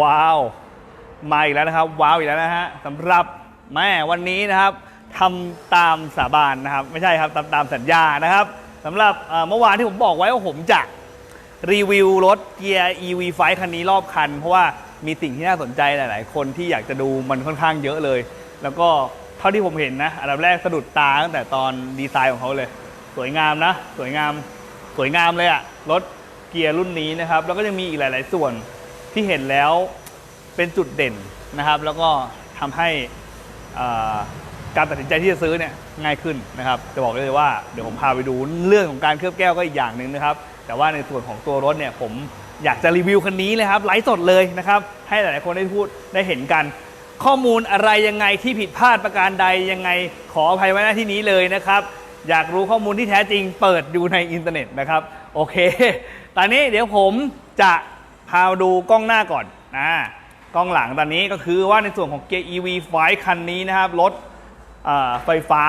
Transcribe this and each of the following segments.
ว้าว มาอีกแล้วนะครับ ว้าวอีกแล้วนะฮะสำหรับแม่วันนี้นะครับทำตามสาบานนะครับ ไม่ใช่ครับตามตามสัญญานะครับสำหรับเมื่อวานที่ผมบอกไว้ว่าผมจะรีวิวรถเกียร์ EV5 คันนี้รอบคัน เพราะว่ามีสิ่งที่น่าสนใจหลาย ๆ คนที่อยากจะดูมันค่อนข้างเยอะเลย แล้วก็เท่าที่ผมเห็นนะอันดับแรกสะดุดตาตั้งแต่ตอนดีไซน์ของเขาเลย สวยงามนะ สวยงาม สวยงามเลยอะรถเกียร์รุ่นนี้นะครับ แล้วก็ยังมีอีกหลาย ๆ ส่วน ที่เห็นแล้วเป็นจุดเด่นนะครับ แล้วก็ทำให้อ่าการตัดสินใจที่จะซื้อเนี่ยง่ายขึ้นนะครับ จะบอกได้เลยว่าเดี๋ยวผมพาไปดูเรื่องของการเคลือบแก้วก็อีกอย่างหนึ่งนะครับ แต่ว่าในส่วนของตัวรถเนี่ยผมอยากจะรีวิวคันนี้เลยครับไลฟ์สดเลยนะครับ ให้หลายๆคนได้พูดได้เห็นกัน ข้อมูลอะไรยังไงที่ผิดพลาดประการใดยังไงขออภัยไว้ณที่นี้เลยนะครับ อยากรู้ข้อมูลที่แท้จริงเปิดดูในอินเทอร์เน็ตนะครับ โอเค ตอนนี้เดี๋ยวผมจะ พาดูกล้องหน้าก่อนนะกล้องหลังตอนนี้ก็คือว่าในส่วนของเกียร์ EV5 คันนี้นะครับรถไฟฟ้า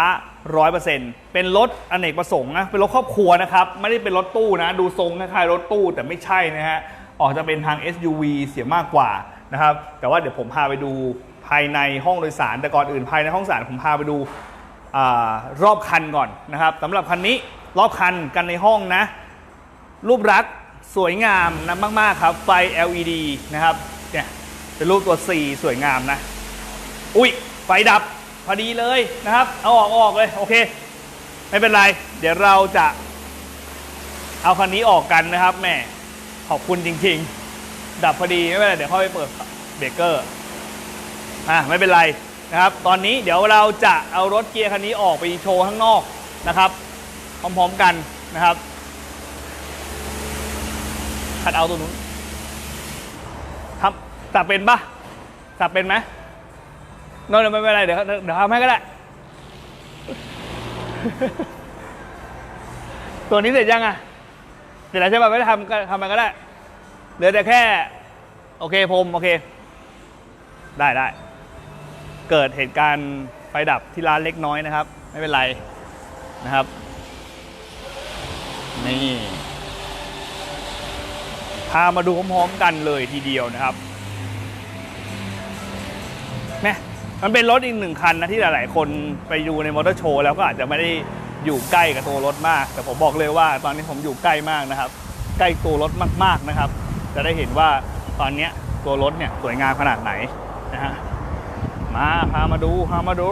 100%เป็นรถอเนกประสงค์นะเป็นรถครอบครัวนะครับ ไม่ได้เป็นรถตู้นะ ดูทรงคล้ายๆรถตู้แต่ไม่ใช่นะฮะออกจะเป็นทาง SUV เสียมากกว่านะครับ แต่ว่าเดี๋ยวผมพาไปดูภายในห้องโดยสาร แต่ก่อนอื่นภายในห้องโดยสารผมพาไปดูอรอบคันก่อนนะครับสำหรับคันนี้รอบคันกันในห้องนะ รูปลักษ์ สวยงามนะมาก ๆ ครับ ไฟ LED นะครับ เนี่ยเป็นรูปตัว C สวยงามนะ อุ้ยไฟดับพอดีเลยนะครับ เอาออกเอาออกเลย โอเค ไม่เป็นไร เดี๋ยวเราจะ เอาคันนี้ออกกันนะครับแม่ขอบคุณจริง ๆ ดับพอดีไม่เป็นไรเดี๋ยวค่อยไปเปิดเบรกเกอร์อะไม่เป็นไรนะครับ ตอนนี้เดี๋ยวเราจะเอารถเกียร์คันนี้ออกไปโชว์ข้างนอกนะครับ พร้อม ๆ กันนะครับ คัดเอาตัวนู้นทำสับเป็นปะสับเป็นไหมโน่นไม่เป็นไรเดี๋ยวเดี๋ยวทำให้ก็ได้ ตัวนี้เสร็จยังอะเสร็จแล้วใช่ป่ะไม่ได้ทำก็ทำไปก็ได้เหลือแต่แค่ โอเคพรมโอเค ได้ได้เกิดเหตุการณ์ไฟดับที่ร้านเล็กน้อยนะครับ ไม่เป็นไรนะครับ นี่ พามาดูพร้อมๆกันเลยทีเดียวนะครับแม่มันเป็นรถอีกหนึ่งคันนะที่หลายๆ คนไปดูในมอเตอร์โชว์แล้วก็อาจจะไม่ได้อยู่ใกล้กับตัวรถมาก แต่ผมบอกเลยว่าตอนนี้ผมอยู่ใกล้มากนะครับ ใกล้ตัวรถมากๆนะครับ จะได้เห็นว่าตอนนี้ตัวรถเนี่ยสวยงามขนาดไหนนะฮะมาพามาดูพามาดู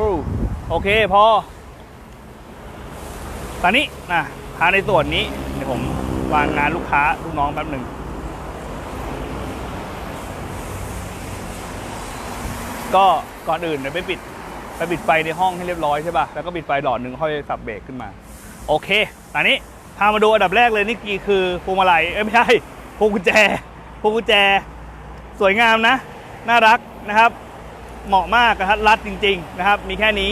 โอเคพอ ตอนนี้นะพาในส่วนนี้เดี๋ยวผมวางงานลูกค้าลูกน้องแป๊บหนึ่ง ก็ก่อนอื่นเดี๋ยวไปปิดไปปิดไฟในห้องให้เรียบร้อยใช่ป่ะ แล้วก็ปิดไฟหลอดหนึ่งค่อยสับเบรกขึ้นมา โอเคตอนนี้พามาดูอันดับแรกเลยนี่กีคือพวงมาลัยเอ้ยไม่ใช่พวงกุญแจพวงกุญแจ สวยงามนะ น่ารักนะครับ เหมาะมากกระทัดรัดจริง ๆ นะครับ มีแค่นี้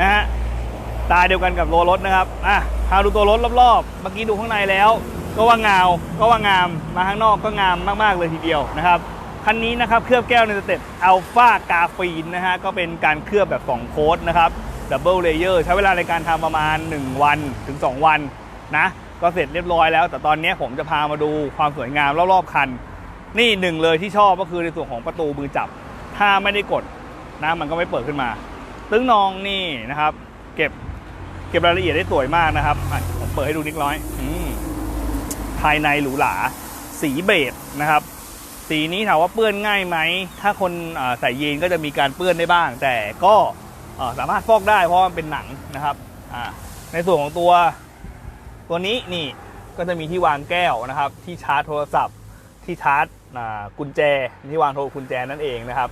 นะฮะตาเดียวกันกับโลรถนะครับอะพาดูตัวรถรอบๆ เมื่อกี้ดูข้างในแล้ว ก็ว่างาวก็ว่างามมาข้างนอกก็งามมากๆเลยทีเดียวนะครับ คันนี้นะครับเคลือบแก้วในสเต็ปอัลฟากาฟีนนะฮะก็เป็นการเคลือบแบบ 2 โค้ดนะครับดับเบิลเลเยอร์ใช้เวลาในการทำประมาณ 1 วันถึง 2 วันนะก็เสร็จเรียบร้อยแล้ว แต่ตอนนี้ผมจะพามาดูความสวยงามรอบๆคัน นี่หนึ่งเลยที่ชอบก็คือในส่วนของประตูมือจับ ถ้าไม่ได้กดนะมันก็ไม่เปิดขึ้นมา ตึ้งนองนี่นะครับ เก็บเก็บรายละเอียดได้สวยมากนะครับผมเปิดให้ดูนิดน้อยอมภายในหรูหราสีเบจนะครับ สีนี้ถามว่าเปื้อนง่ายไหม ถ้าคนใส่ยีนก็จะมีการเปื้อนได้บ้าง แต่ก็สามารถฟอกได้เพราะมันเป็นหนังนะครับในส่วนของตัวตัวนี้นี่ก็จะมีที่วางแก้วนะครับ ที่ชาร์จโทรศัพท์ ที่ชาร์จกุญแจที่วางโทรกุญแจนั่นเองนะครับ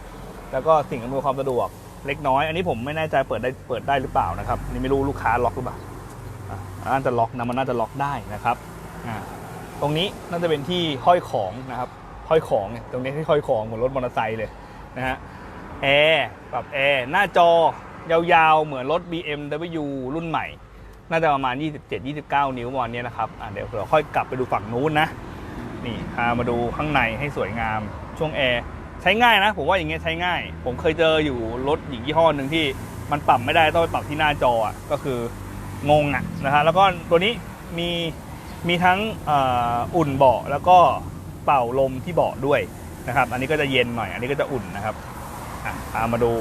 แล้วก็สิ่งอำนวยความสะดวกเล็กน้อย อันนี้ผมไม่แน่ใจเปิดได้เปิดได้หรือเปล่านะครับนี่ไม่รู้ลูกค้าล็อกหรือเปล่าอะน่าจะล็อกนะมันน่าจะล็อกได้นะครับตรงนี้น่าจะเป็นที่ห้อยของนะครับ ห้อยของเนี่ยตรงนี้ที่ห้อยของเหมือนรถมอเตอร์ไซค์เลยนะฮะแอร์ปรับแอร์หน้าจอยาวๆ เหมือนรถ BMW รุ่นใหม่ น่าจะประมาณ 27-29 นิ้วประมาณเนี้ยนะครับเดี๋ยวเราค่อยกลับไปดูฝั่งนู้นนะ นี่พามาดูข้างในให้สวยงามช่วงแอร์ใช้ง่ายนะ ผมว่าอย่างเงี้ยใช้ง่าย ผมเคยเจออยู่รถหญิงยี่ห้อหนึ่งที่มันปรับไม่ได้ต้องไปปรับที่หน้าจออะก็คืองงอะนะฮะแล้วก็ตัวนี้มีมีทั้งอ่ออุ่นเบาะแล้วก็ เป่าลมที่เบาะด้วยนะครับ อันนี้ก็จะเย็นหน่อย อันนี้ก็จะอุ่นนะครับอามาดู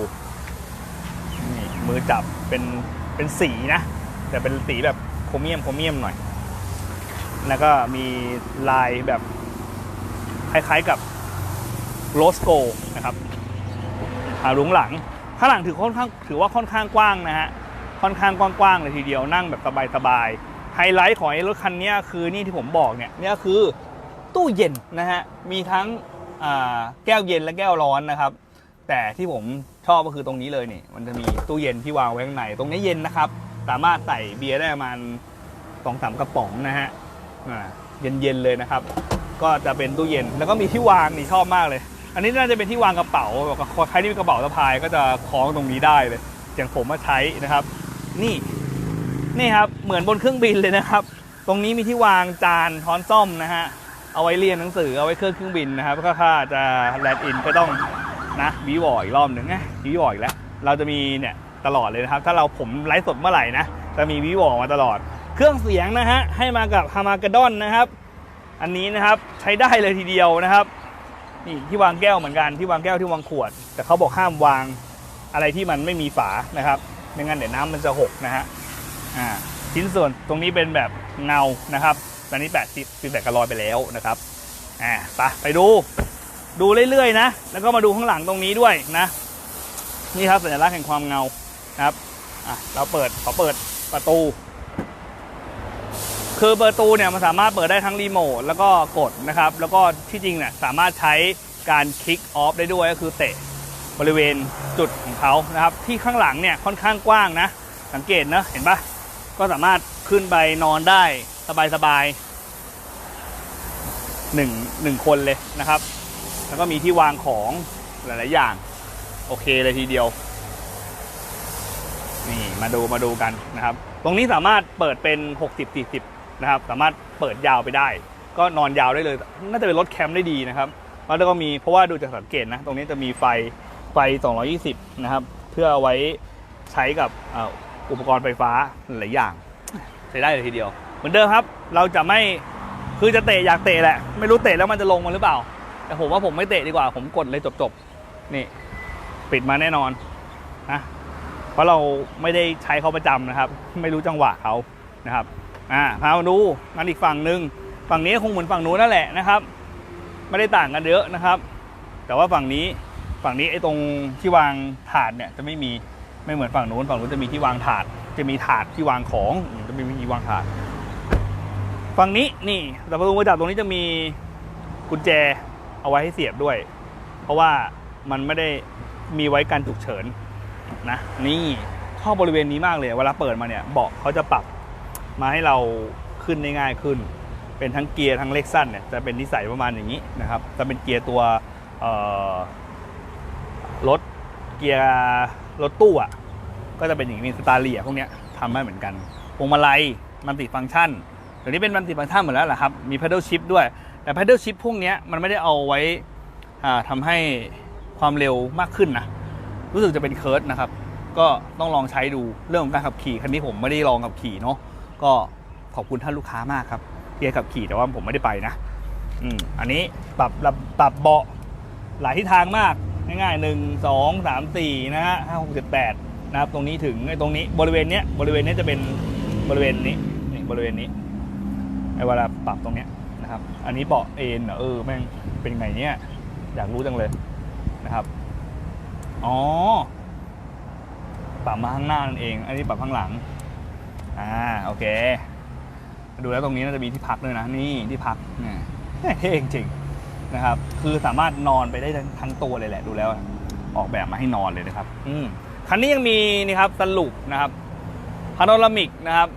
นี่มือจับเป็นเป็นสีนะ แต่เป็นสีแบบโครเมียมโครเมียมหน่อย แล้วก็มีลายแบบคล้ายๆกับโรสโกนะครับหาลุงหลังข้างหลังถือค่อนข้างถือว่าค่อนข้างกว้างนะฮะค่อนข้างกว้างๆเลยทีเดียวนั่งแบบสบายๆไฮไลท์ของไอ้รถคันนี้คือนี่ที่ผมบอกเนี่ยนี่คือ ตู้เย็นนะฮะ มีทั้งแก้วเย็นและแก้วร้อนนะครับ แต่ที่ผมชอบก็คือตรงนี้เลยนี่ มันจะมีตู้เย็นที่วางไว้ข้างใน ตรงนี้เย็นนะครับ สามารถใส่เบียร์ได้ประมาณสองสามกระป๋องนะฮะอ่าเย็นๆเลยนะครับ ก็จะเป็นตู้เย็น แล้วก็มีที่วางนี่ชอบมากเลย อันนี้น่าจะเป็นที่วางกระเป๋าแบบใครที่มีกระเป๋าสะพายก็จะคล้องตรงนี้ได้เลย อย่างผมมาใช้นะครับ นี่นี่ครับ เหมือนบนเครื่องบินเลยนะครับ ตรงนี้มีที่วางจานช้อนซ่อมนะฮะ เอาไว้เรียนหนังสือเอาไว้เครื่องเครื่องบินนะครับก็ถ้าจะแลนด์อินก็ต้องนะวีวออีกรอบหนึ่งไงวีวออีกแล้ว เราจะมีเนี่ยตลอดเลยนะครับ ถ้าเราผมไลฟ์สดเมื่อไหร่นะ จะมีวีวอมาตลอด เครื่องเสียงนะฮะ ให้มากับฮามาก d ดอนนะครับ อันนี้นะครับใช้ได้เลยทีเดียวนะครับนี่ที่วางแก้วเหมือนกันที่วางแก้วที่วางขวด แต่เขาบอกห้ามวางอะไรที่มันไม่มีฝานะครับไม่งั้นเดี๋ยวน้ำมันจะหกนะฮะอ่าชิ้นส่วนตรงนี้เป็นแบบเงานะครับ ตอนนี้แปดสิบสิบแปดกะลอยไปแล้วนะครับอ่าไปไปดู ดูเรื่อยๆนะ แล้วก็มาดูข้างหลังตรงนี้ด้วยนะ นี่ครับสัญลักษณ์แห่งความเงานะครับอะเราเปิดขอเปิดประตู คือประตูเนี่ยมันสามารถเปิดได้ทั้งรีโมทแล้วก็กดนะครับ แล้วก็ที่จริงเนี่ยสามารถใช้การคลิกออฟได้ด้วยก็คือเตะบริเวณจุดของเขานะครับ ที่ข้างหลังเนี่ยค่อนข้างกว้างนะ สังเกตนะเห็นปะก็สามารถขึ้นไปนอนได้ สบายๆหนึ่งหนึ่งคนเลยนะครับ แล้วก็มีที่วางของหลาย ๆ อย่าง โอเคเลยทีเดียว นี่มาดูมาดูกันนะครับ ตรงนี้สามารถเปิดเป็น 60 40 นะครับ สามารถเปิดยาวไปได้ ก็นอนยาวได้เลย น่าจะเป็นรถแคมป์ได้ดีนะครับ แล้วก็มีเพราะว่าดูจากสังเกตนะ ตรงนี้จะมีไฟไฟ 220 นะครับ เพื่ออไว้ใช้กับอ,อุปกรณ์ไฟฟ้าหลายอย่าง ใช้ได้เลยทีเดียว มือนเดิมครับ เราจะไม่คือจะเตะอยากเตะแหละ ไม่รู้เตะแล้วมันจะลงมาหรือเปล่า แต่ผมว่าผมไม่เตะดีกว่า ผมกดเลยจบๆ นี่ ปิดมาแน่นอนนะเพราะเราไม่ได้ใช้เขาประจำนะครับ ไม่รู้จังหวะเขานะครับอ่าพามาดูงานอีกฝั่งหนึ่งฝั่งนี้คงเหมือนฝั่งนู้นนั่นแหละนะครับ ไม่ได้ต่างกันเยอะนะครับ แต่ว่าฝั่งนี้ฝั่งนี้ไอ้ตรงที่วางถาดเนี่ยจะไม่มีไม่เหมือนฝั่งนู้นฝั่งนู้นจะมีที่วางถาด จะมีถาดที่วางของจะมีที่วางถาด ฝั่งนี้นี่แต่ประตูกระจับตรงนี้จะมีกุญแจเอาไว้ให้เสียบด้วย เพราะว่ามันไม่ได้มีไว้การฉุกเฉินนะนี่ชอบบริเวณนี้มากเลยเวลาเปิดมาเนี่ยเบาะเขาจะปรับมาให้เราขึ้นได้ง่ายขึ้น เป็นทั้งเกียร์ทั้งเล็กสั้นเนี่ยจะเป็นนิสัยประมาณอย่างนี้นะครับ จะเป็นเกียร์ตัวรถเกียร์รถตู้อะก็จะเป็นอย่างนี้สตาร์เลียพวกเนี้ยทำได้เหมือนกันพวงมาลัยมันติฟังก์ชัน เดี๋ยวนี้เป็นมันติฟังก์ชันหมดแล้วแหละครับ มี pedal shift ด้วย แต่ pedal shift พวกนี้มันไม่ได้เอาไว้อ่าทำให้ความเร็วมากขึ้นนะ รู้สึกจะเป็นเคิร์ดนะครับ ก็ต้องลองใช้ดูเรื่องของการขับขี่คันนี้ผมไม่ได้ลองขับขี่เนาะ ก็ขอบคุณท่านลูกค้ามากครับที่ให้ขับขี่แต่ว่าผมไม่ได้ไปนะอืมอันนี้ปรับปรับปรับเบาะหลายทิศทางมากง่ายๆหนึ่งสองสามสี่นะฮะห้าหกเจ็ดแปดนะครับตรงนี้ถึงไอ้ตรงนี้บริเวณเนี้ยบริเวณเนี้ยจะเป็นบริเวณนี้นี่บริเวณนี้ ไอ้เวลาปรับตรงเนี้ยนะครับ อันนี้เบาะเอ็นเอเออแม่งเป็นไงเนี้ยอยากรู้จังเลยนะครับอ๋อปรับมาข้างหน้านั่นเอง อันนี้ปรับข้างหลังอ่าโอเค ดูแล้วตรงนี้น่าจะมีที่พักด้วยนะนี่ที่พักเนี่ยเท่จริงนะครับ คือสามารถนอนไปได้ทั้งทั้งตัวเลยแหละดูแล้ว ออกแบบมาให้นอนเลยนะครับ อืมคันนี้ยังมีนี่ครับสรุปนะครับพาโนรามิกนะครับ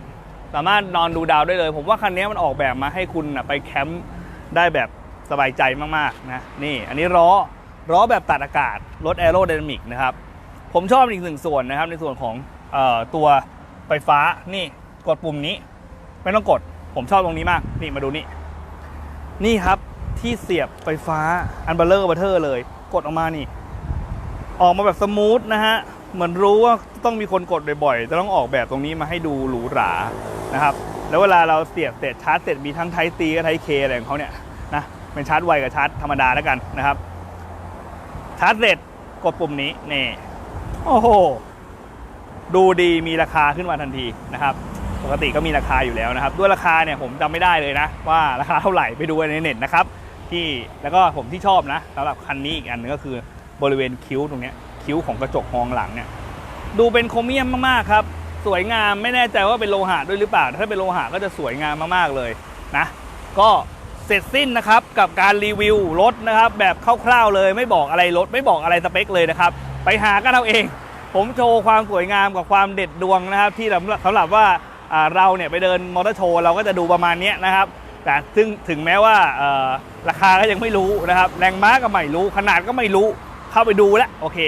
สามารถนอนดูดาวได้เลย ผมว่าคันนี้มันออกแบบมาให้คุณนะไปแคมป์ได้แบบสบายใจมากๆนะนี่อันนี้ล้อล้อแบบตัดอากาศรถแอโร d y นามิกนะครับ ผมชอบอีกหนึ่งส่วนนะครับในส่วนของออตัวไฟฟ้านี่กดปุ่มนี้ ไม่ต้องกด ผมชอบตรงนี้มาก นี่มาดูนี่ นี่ครับที่เสียบไฟฟ้าอันเบลเลอร์บัตเทอร์เลย กดออกมานี่ ออกมาแบบสมูทนะฮะ เหมือนรู้ว่าต้องมีคนกดบ่อยๆ จะต้องออกแบบตรงนี้มาให้ดูหรูหรานะครับ แล้วเวลาเราเสียบเสร็จชาร์จเสร็จมีทั้งไทซีกับไทเคอะไรของเขาเนี่ยนะเป็นชาร์จไวกับชาร์จธรรมดาแล้วกันนะครับ ชาร์จเสร็จกดปุ่มนี้นี่โอ้โหดูดีมีราคาขึ้นมาทันทีนะครับ ปกติก็มีราคาอยู่แล้วนะครับ ด้วยราคาเนี่ยผมจำไม่ได้เลยนะ ว่าราคาเท่าไหร่ไปดูในเน็ตนะครับที่แล้วก็ผมที่ชอบนะสำหรับคันนี้อีกอันหนึงก็คือบริเวณคิ้วตรงเนี้ย คิ้วของกระจกมองหลังเนี่ยดูเป็นโครเมียมมากๆครับ สวยงามไม่แน่ใจว่าเป็นโลหะด้วยหรือเปล่า ถ้าเป็นโลหะก็จะสวยงามมากๆเลยนะ ก็เสร็จสิ้นนะครับกับการรีวิวรถนะครับ แบบคร่าวๆเลยไม่บอกอะไรรถไม่บอกอะไรสเปคเลยนะครับ ไปหากันเอาเอง ผมโชว์ความสวยงามกับความเด็ดดวงนะครับ ที่สำหรับสำหรับว่าเราเนี่ยไปเดินมอเตอร์โชว์เราก็จะดูประมาณนี้นะครับ แต่ซึ่งถึงแม้ว่าราคาก็ยังไม่รู้นะครับ แรงม้าก็ไม่รู้ขนาดก็ไม่รู้เข้าไปดูแล้วโอเค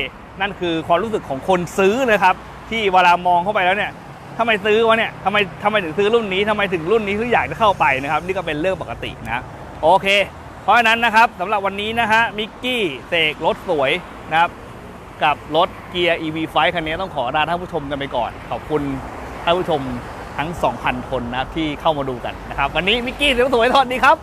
นั่นคือความรู้สึกของคนซื้อนะครับ ที่เวลามองเข้าไปแล้วเนี่ยทำไมซื้อวะเนี่ยทำไมทำไมถึงซื้อรุ่นนี้ทำไมถึงรุ่นนี้ถึงอยากจะเข้าไปนะครับ นี่ก็เป็นเรื่องปกตินะโอเค เพราะฉะนั้นนะครับสำหรับวันนี้นะฮะมิกกี้เสกรถสวยนะครับกับรถเกียร์ EV5 คันนี้ต้องขอลาท่านผู้ชมกันไปก่อน ขอบคุณท่านผู้ชมทั้ง 2,000 คนนะครับที่เข้ามาดูกันนะครับ วันนี้มิกกี้เสียงสวยสวัสดีครับ